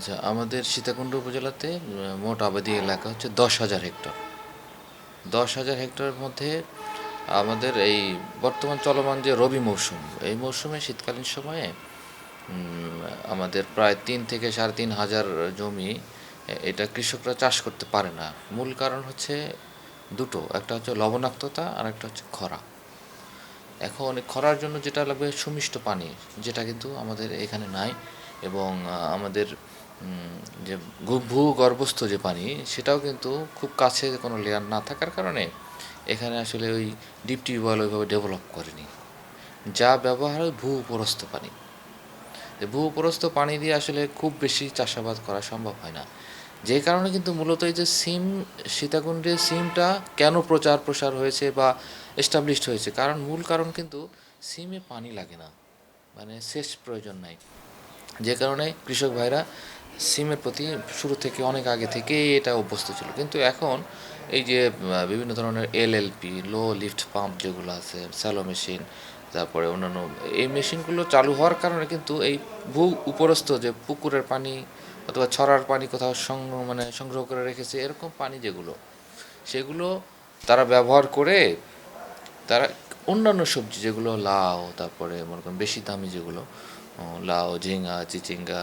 আচ্ছা আমাদের সীতাকুণ্ড উপজেলাতে মোট আবাদি এলাকা হচ্ছে দশ হাজার হেক্টর। দশ হাজার হেক্টরের মধ্যে আমাদের এই বর্তমান চলমান যে রবি মৌসুম, এই মৌসুমে শীতকালীন সময়ে আমাদের প্রায় তিন থেকে সাড়ে তিন হাজার জমি এটা কৃষকরা চাষ করতে পারে না। মূল কারণ হচ্ছে দুটো, একটা হচ্ছে লবণাক্ততা আর একটা হচ্ছে খরা। এখন খরার জন্য যেটা লাগবে সুমিষ্ট পানি, যেটা কিন্তু আমাদের এখানে নাই এবং আমাদের যে ভূগর্ভস্থ যে পানি, সেটাও কিন্তু খুব কাছে কোনো লেয়ার না থাকার কারণে এখানে আসলে ওই ডিপ টিউবওয়েল ওইভাবে ডেভেলপ করেনি। যা ব্যবহার হয় ভূ উপরস্থ পানি। ভূ উপরস্থ পানি দিয়ে আসলে খুব বেশি চাষাবাদ করা সম্ভব হয় না। যে কারণে কিন্তু মূলত এই যে সিম, সীতাকুণ্ডে সিমটা কেন প্রচার প্রসার হয়েছে বা এস্টাবলিশড হয়েছে? কারণ মূল কারণ কিন্তু সিমে পানি লাগে না। মানে শেষ প্রয়োজন নাই। যে কারণে কৃষক ভাইরা সিমের প্রতি শুরু থেকে অনেক আগে থেকেই এটা অভ্যস্ত ছিল। কিন্তু এখন এই যে বিভিন্ন ধরনের এলএলপি লো লিফট পাম্প যেগুলো আছে স্যালো মেশিন তারপরে অন্যান্য, এই মেশিনগুলো চালু হওয়ার কারণে কিন্তু এই ভূ উপরস্থ যে পুকুরের পানি অথবা ছড়ার পানি কোথাও সংগ্রহ মানে সংগ্রহ করে রেখেছে, এরকম পানি যেগুলো, সেগুলো তারা ব্যবহার করে তারা অন্যান্য সবজি যেগুলো লাউ, তারপরে মনে করেন বেশি দামি যেগুলো লাউ ঝিঙ্গা চিচিঙ্গা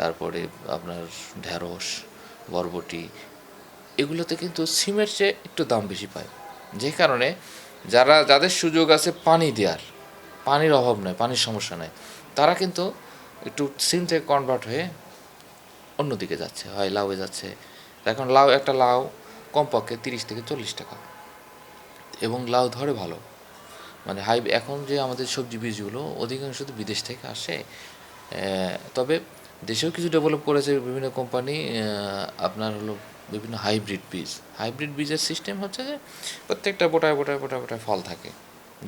তারপরে আপনার ঢেঁড়স, বরবটি, এগুলোতে কিন্তু সিমের চেয়ে একটু দাম বেশি পায়। যে কারণে যারা, যাদের সুযোগ আছে পানি দেওয়ার পানির অভাব নয় পানির সমস্যা নেই, তারা কিন্তু একটু সিম থেকে কনভার্ট হয়ে অন্যদিকে যাচ্ছে, হয় লাউয়ে যাচ্ছে। এখন লাউ, একটা লাউ কমপক্ষে তিরিশ থেকে চল্লিশ টাকা। এবং লাউ ধরে ভালো। মানে হাই, এখন যে আমাদের সবজি বীজগুলো অধিকাংশ তো বিদেশ থেকে আসে তবে দেশেও কিছু ডেভেলপ করেছে বিভিন্ন কোম্পানি আপনার হলো বিভিন্ন হাইব্রিড বীজ। হাইব্রিড বীজের সিস্টেম হচ্ছে যে প্রত্যেকটা বোটায় বোটায় বোটায় বোটায় ফল থাকে।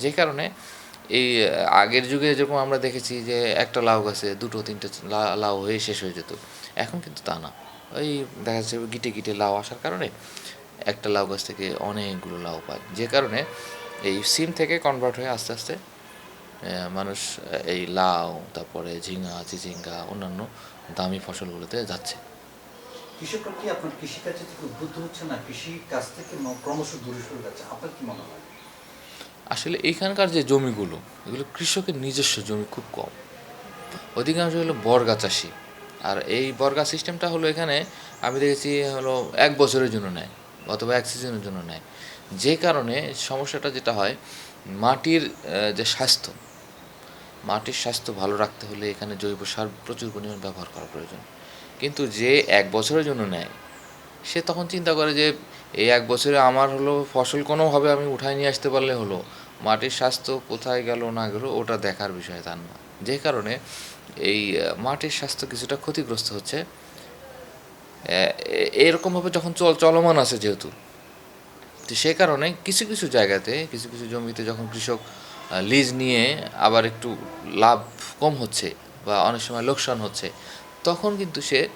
যে কারণে এই আগের যুগে যেরকম আমরা দেখেছি যে একটা লাউ গাছে দুটো, তিনটে লাউ হয়ে শেষ হয়ে যেত। এখন কিন্তু তা না। ওই দেখা যাচ্ছে গিটে গিটে লাউ আসার কারণে একটা লাউ গাছ থেকে অনেকগুলো লাউ পায়। যে কারণে এই সিম থেকে কনভার্ট হয়ে আস্তে আস্তে মানুষ এই লাউ তারপরে ঝিঙা চিচিঙ্গা অন্যান্য দামি ফসলগুলোতে যাচ্ছে। কৃষকরা কি আপনার কৃষিকাজে থেকে উদ্বুদ্ধ হচ্ছে না? থেকে ক্রমশ দূরে সরে যাচ্ছে। আপনার কি মনে হয়? আসলে এইখানকার যে জমিগুলো এগুলো কৃষকের নিজস্ব জমি খুব কম। অধিকাংশ হলো বর্গা চাষি। আর এই বর্গা সিস্টেমটা হলো এখানে আমি দেখেছি হলো এক বছরের জন্য নেয় অথবা এক সিজনের জন্য নেয়। যে কারণে সমস্যাটা যেটা হয় মাটির যে স্বাস্থ্য মাটির স্বাস্থ্য ভালো রাখতে হলে এখানে জৈব সার প্রচুর পরিমাণ ব্যবহার করা প্রয়োজন। কিন্তু যে এক বছরের জন্য নেয়, সে তখন চিন্তা করে যে, এই এক বছরে আমার হলো ফসল কোনোভাবে আমি উঠায় নিয়ে আসতে পারলে হলো, মাটির স্বাস্থ্য কোথায় গেল না গেল ওটা দেখার বিষয় তার না। যে কারণে এই, মাটির স্বাস্থ্য কিছুটা ক্ষতিগ্রস্ত হচ্ছে। এরকমভাবে যখন চল, চলমান আছে যেহেতু, তো সে কারণে কিছু কিছু জায়গাতে, কিছু কিছু জমিতে যখন কৃষক লিজ নিয়ে আবার একটু লাভ কম হচ্ছে বা অনেক সময় লোকসান হচ্ছে, তখন কিন্তু সে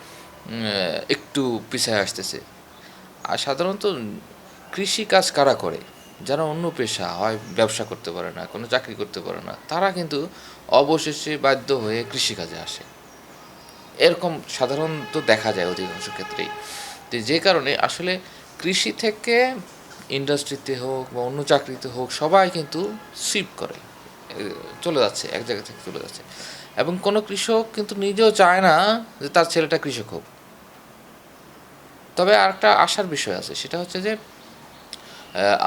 একটু পিছায় আসতেছে। আর সাধারণত কৃষি কাজ কারা করে? যারা অন্য পেশা হয়, ব্যবসা করতে পারে না, কোনো চাকরি করতে পারে না, তারা কিন্তু অবশেষে বাধ্য হয়ে কৃষিকাজে আসে। এরকম সাধারণত দেখা যায় অধিকাংশ ক্ষেত্রেই। তো যে কারণে আসলে কৃষি থেকে ইন্ডাস্ট্রিতে হোক বা অন্য চাকরিতে হোক, সবাই কিন্তু সুইপ করে চলে যাচ্ছে, এক জায়গা থেকে চলে যাচ্ছে। এবং কোনো কৃষক কিন্তু নিজেও চায় না যে তার ছেলেটা কৃষক হোক। তবে আরেকটা আশার বিষয় আছে, সেটা হচ্ছে যে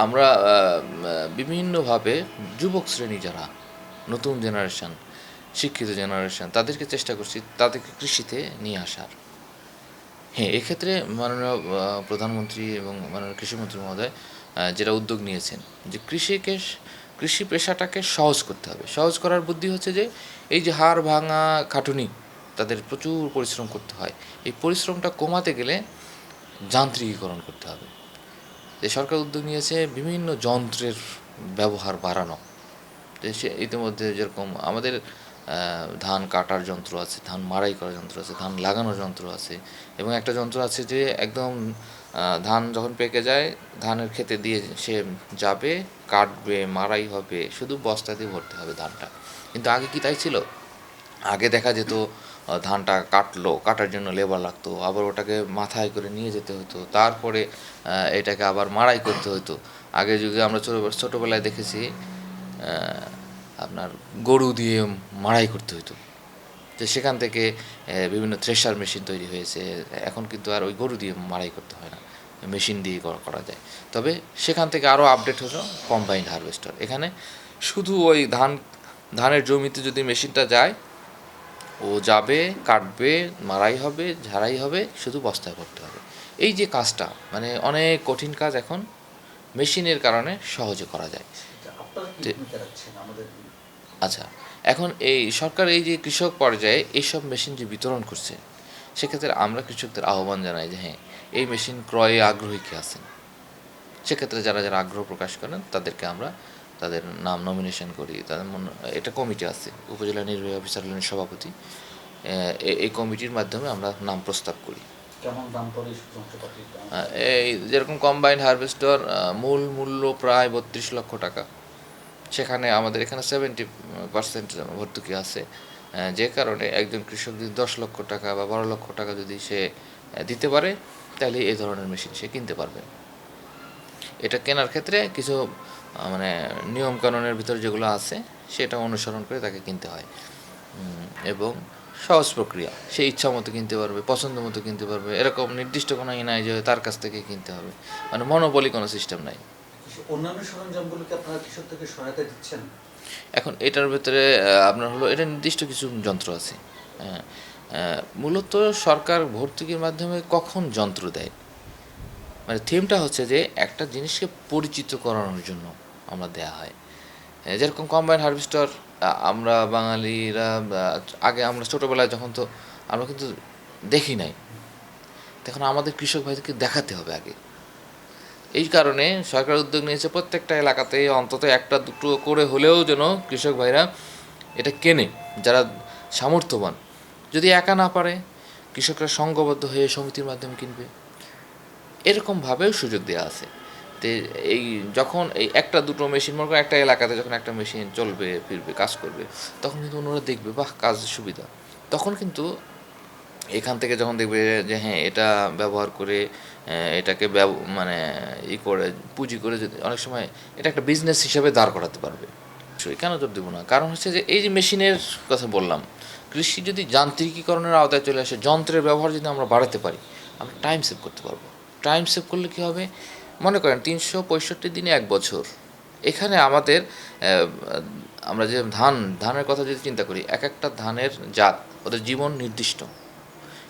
আমরা বিভিন্নভাবে যুবক শ্রেণি যারা, নতুন জেনারেশন, শিক্ষিত জেনারেশন, তাদেরকে চেষ্টা করছি তাদেরকে কৃষিতে নিয়ে আসার। হ্যাঁ এক্ষেত্রে মাননীয় প্রধানমন্ত্রী এবং মাননীয় কৃষিমন্ত্রী মহোদয় যেটা উদ্যোগ নিয়েছেন, যে কৃষিকে, কৃষি পেশাটাকে সহজ করতে হবে। সহজ করার বুদ্ধি হচ্ছে যে, এই যে হাড় ভাঙা খাটুনি, তাদের প্রচুর পরিশ্রম করতে হয়। এই পরিশ্রমটা কমাতে গেলে যান্ত্রিকীকরণ করতে হবে। যে সরকার উদ্যোগ নিয়েছে, বিভিন্ন যন্ত্রের ব্যবহার বাড়ানো। সে ইতিমধ্যে যেরকম আমাদের ধান কাটার যন্ত্র আছে, ধান মাড়াই করার যন্ত্র আছে, ধান লাগানোর যন্ত্র আছে এবং একটা যন্ত্র আছে যে একদম ধান যখন পেকে যায়, ধানের খেতে দিয়ে সে যাবে, কাটবে, মাড়াই হবে, শুধু বস্তা দিয়ে ভরতে হবে ধানটা। কিন্তু আগে কি তাই ছিল? আগে দেখা যেত ধানটা কাটলো, কাটার জন্য লেবার লাগতো, আবার ওটাকে মাথায় করে নিয়ে যেতে হতো, তারপরে এটাকে আবার মাড়াই করতে হতো। আগে যুগে আমরা ছোটো, ছোটোবেলায় দেখেছি আপনার গরু দিয়ে মাড়াই করতে হতো যে সেখান থেকে বিভিন্ন থ্রেশার মেশিন তৈরি হয়েছে। এখন কিন্তু আর ওই গরু দিয়ে মাড়াই করতে হয় না। মেশিন দিয়ে করা- যায়। তবে সেখান থেকে আরও আপডেট হলো কম্বাইন্ড হারভেস্টার এখানে শুধু ওই ধান ধানের জমিতে যদি মেশিনটা যায় ও যাবে কাটবে মারাই হবে ঝাড়াই হবে শুধু বস্তায় করতে হবে। এই যে কাজটা মানে অনেক কঠিন কাজ এখন মেশিনের কারণে সহজে করা যায়। আচ্ছা, এখন এই সরকার এই যে কৃষক পর্যায়ে এইসব মেশিন যে বিতরণ করছে সেক্ষেত্রে আমরা কৃষকদের আহ্বান জানাই যে হ্যাঁ এই মেশিন ক্রয়ে আগ্রহী কে আছেন? সেক্ষেত্রে যারা যারা আগ্রহ প্রকাশ করেন তাদেরকে আমরা তাদের নাম নমিনেশন করি তাদের মন- এটা কমিটি আছে উপজেলা নির্বাহী অফিসার হলেন সভাপতি এই কমিটির মাধ্যমে আমরা নাম প্রস্তাব করি। এই যেরকম কম্বাইন্ড হারভেস্টার মূল মূল্য প্রায় বত্রিশ লক্ষ টাকা। সেখানে আমাদের এখানে সেভেন্টি পার্সেন্ট ভর্তুকি আছে। যে কারণে একজন কৃষক যদি দশ লক্ষ টাকা বা বারো লক্ষ টাকা যদি সে দিতে পারে, তাহলে এই ধরনের মেশিন সে কিনতে পারবে। এটা কেনার ক্ষেত্রে কিছু মানে নিয়ম কানুনের ভিতর যেগুলো আছে, সেটা অনুসরণ করে তাকে কিনতে হয়। এবং সহজ প্রক্রিয়া, সে ইচ্ছা মতো কিনতে পারবে, পছন্দ মতো কিনতে পারবে। এরকম নির্দিষ্ট কোনো ই নাই যে তার কাছ থেকে কিনতে হবে। মানে মনোবলি কোনো সিস্টেম নাই। অন্যান্য সরঞ্জামগুলোকে আপনারা কৃষকদেরকে সহায়তা দিচ্ছেন? এখন এটার ভেতরে আপনার হলো, এটা নির্দিষ্ট কিছু যন্ত্র আছে। হ্যাঁ মূলত সরকার ভর্তুকির মাধ্যমে কখন যন্ত্র দেয়? মানে থিমটা হচ্ছে যে, একটা জিনিসকে পরিচিত করানোর জন্য আমরা দেয়া হয়। যেরকম কম্বাইন হারভেস্টার আমরা বাঙালিরা আগে আমরা ছোটোবেলায় যখন তো আমরা কিন্তু দেখি নাই। তখন আমাদের কৃষক ভাইদেরকে দেখাতে হবে আগে। এই কারণে সরকার উদ্যোগ নিয়েছে প্রত্যেকটা এলাকাতে, অন্তত একটা দুটো করে হলেও যেন কৃষক ভাইরা এটা কেনে, যারা সামর্থ্যবান। যদি একা না পারে, কৃষকরা সংঘবদ্ধ হয়ে সমিতির মাধ্যমে কিনবে। এরকমভাবেও সুযোগ দেওয়া আছে। তে এই যখন এই একটা দুটো মেশিন, মনে একটা এলাকাতে যখন একটা মেশিন চলবে, ফিরবে, কাজ করবে, তখন কিন্তু অন্যরা দেখবে, বাহ কাজ সুবিধা। তখন কিন্তু এখান থেকে যখন দেখবে যে হ্যাঁ এটা ব্যবহার করে এটাকে মানে ই করে, পুঁজি করে যদি অনেক সময় এটা একটা বিজনেস হিসাবে দাঁড় করাতে পারবে। কেন জোর দেবো না? কারণ হচ্ছে যে, এই যে মেশিনের কথা বললাম, কৃষি যদি যান্ত্রিকীকরণের আওতায় চলে আসে, যন্ত্রের ব্যবহার যদি আমরা বাড়াতে পারি, আমরা টাইম সেভ করতে পারব। টাইম সেভ করলে কী হবে? মনে করেন তিনশো পঁয়ষট্টি দিনে এক বছর। এখানে আমাদের আমরা যে ধান, ধানের কথা যদি চিন্তা করি, এক একটা ধানের জাত, ওদের জীবন নির্দিষ্ট।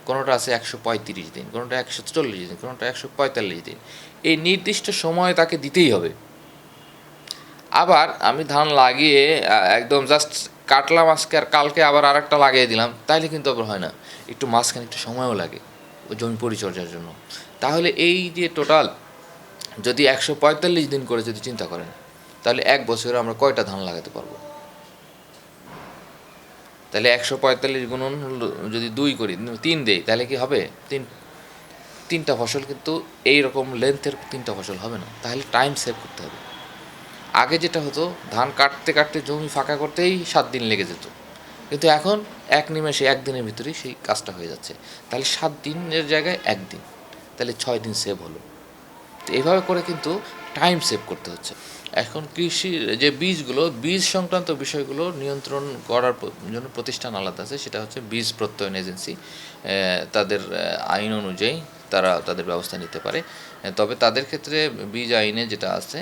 কোনোটা আছে একশো পঁয়ত্রিশ দিন, কোনোটা একশো চল্লিশ দিন, কোনোটা একশো পঁয়তাল্লিশ দিন। এই নির্দিষ্ট সময় তাকে দিতেই হবে। আবার আমি ধান লাগিয়ে একদম জাস্ট কাটলাম আজকে আর কালকে আবার আরেকটা লাগিয়ে দিলাম, তাইলে কিন্তু আবার হয় না। একটু মাঝখানে একটু সময়ও লাগে জমি পরিচর্যার জন্য। তাহলে এই যে টোটাল যদি একশো পঁয়তাল্লিশ দিন করে যদি চিন্তা করেন, তাহলে এক বছরে আমরা কয়টা ধান লাগাতে পারব? তাহলে একশো পঁয়তাল্লিশ গুণন হলো যদি দুই করি তিন দেই, তাহলে কি হবে? তিন। তিনটা ফসল কিন্তু এই রকম লেন্থের তিনটা ফসল হবে না। তাহলে টাইম সেভ করতে হবে। আগে যেটা হতো, ধান কাটতে কাটতে জমি ফাঁকা করতেই সাত দিন লেগে যেত। কিন্তু এখন এক নিমেষে একদিনের ভিতরেই সেই কাজটা হয়ে যাচ্ছে। তাহলে সাত দিনের জায়গায় একদিন তাহলে ছয় দিন সেভ হলো। তো এইভাবে করে কিন্তু টাইম সেভ করতে হচ্ছে। এখন কৃষির যে বীজগুলো, বীজ সংক্রান্ত বিষয়গুলো নিয়ন্ত্রণ করার জন্য প্রতিষ্ঠান আলাদা আছে, সেটা হচ্ছে বীজ প্রত্যয়ন এজেন্সি। তাদের আইন অনুযায়ী তারা তাদের ব্যবস্থা নিতে পারে। তবে তাদের ক্ষেত্রে বীজ আইনে যেটা আছে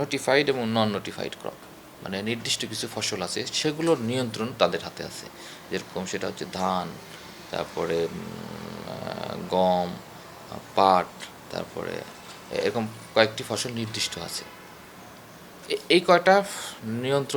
নোটিফাইড এবং নন নোটিফাইড ক্রপ মানে নির্দিষ্ট কিছু ফসল আছে, সেগুলোর নিয়ন্ত্রণ তাদের হাতে আছে। যেরকম সেটা হচ্ছে ধান, তারপরে গম, পাট, তারপরে এরকম কয়েকটি ফসল নির্দিষ্ট আছে। এই কয়টা নিয়ন্ত্রণ